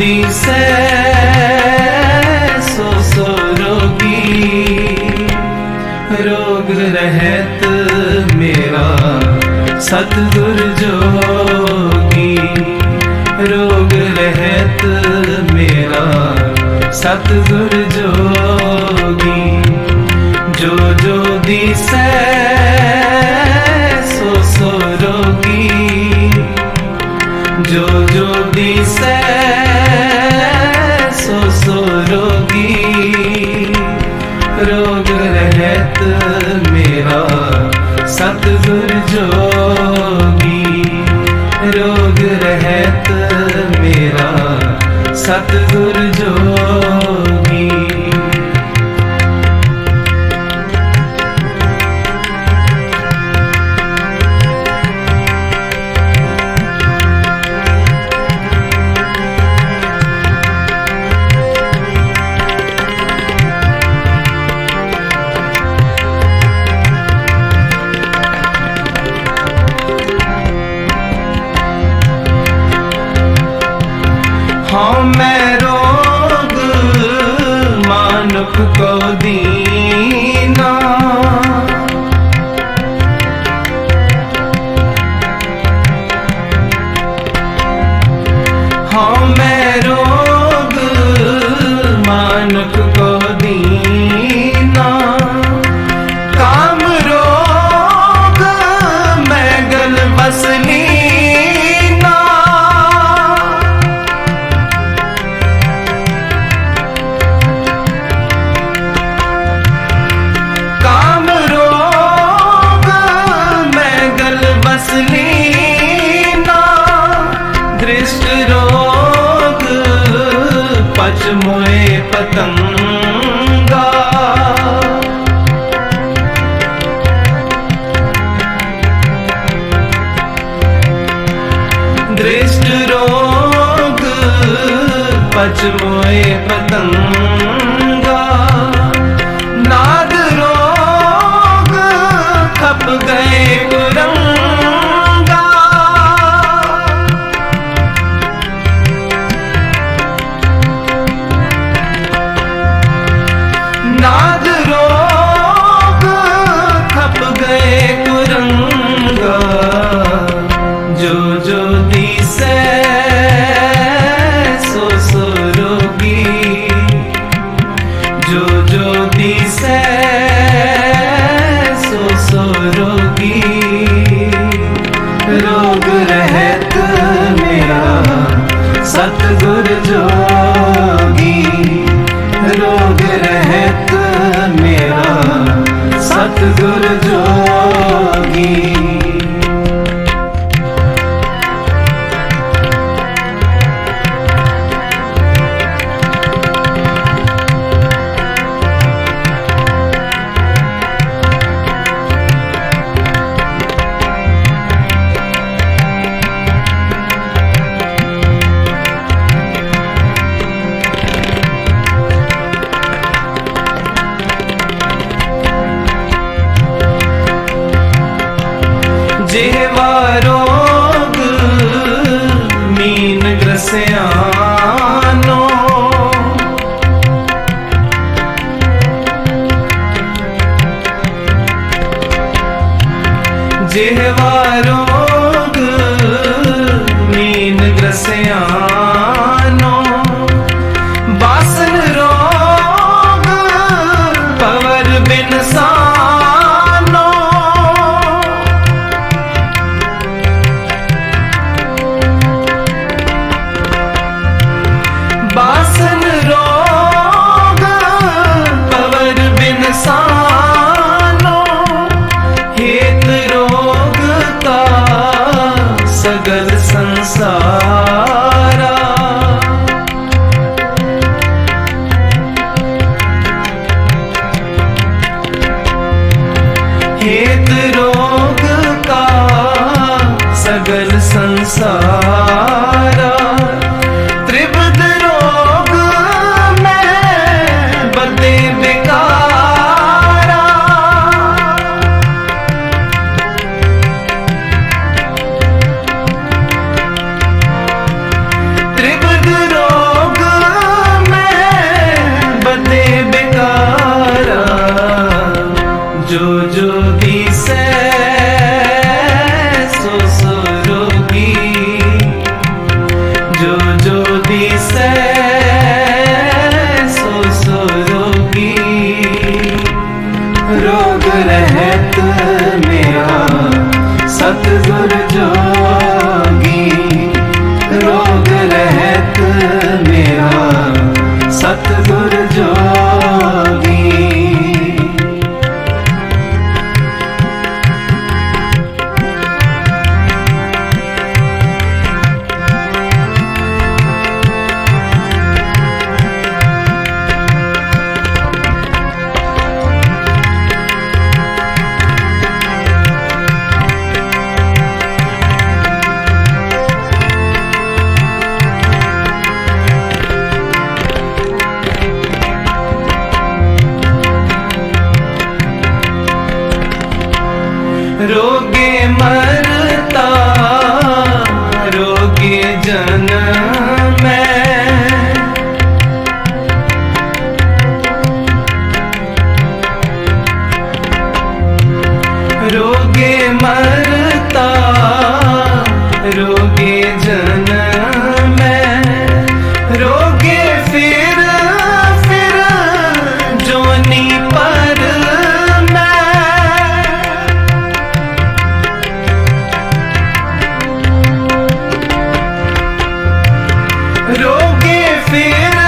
ਦਿਸੈ ਸੋ ਸੋ ਰੋਗੀ ਰੋਗ ਰਹਿਤ ਮੇਰਾ ਸਤਿਗੁਰ ਜੋਗੀ ਰੋਗ ਰਹਿਤ ਮੇਰਾ ਸਤਿਗੁਰ ਜੋਗੀ ਜੋ ਜੋ ਦਿਸੈ ਸੋ ਸੋ ਰੋਗੀ ਜੋ ਜੋ ਰੋਗ ਰਹਿਤ ਮੇਰਾ ਸਤਿਗੁਰ ਜੋਗੀ। ਰੋਗ ਰਹਿਤ ਮੇਰਾ ਸਤਿਗੁਰ ਪਚ ਮੋਏ ਪਤੰਗਾ। ਦ੍ਰਿਸ਼ਟ ਰੋਗ ਪਚ ਸਤਿਗੁਰ ਜੋਗੀ ਜਿਹਵਾ ਰੋਗ ਮੀਨ ਗ੍ਰਸਿਆਨੋ। ਬਾਸਨ ਰੋਗ ਪਵਰ ਬਿਨ ਸਹਾਰਾ ਤ੍ਰਿਪਤ ਰੋਗ ਮੈਂ ਬੰਦੇ ਬਿਕਾਰਾ ਤ੍ਰਿਪਤ ਰੋਗ ਮੈਂ ਬੰਦੇ ਬਿਕਾਰਾ ਜੋ ਜੋ रोगे फिर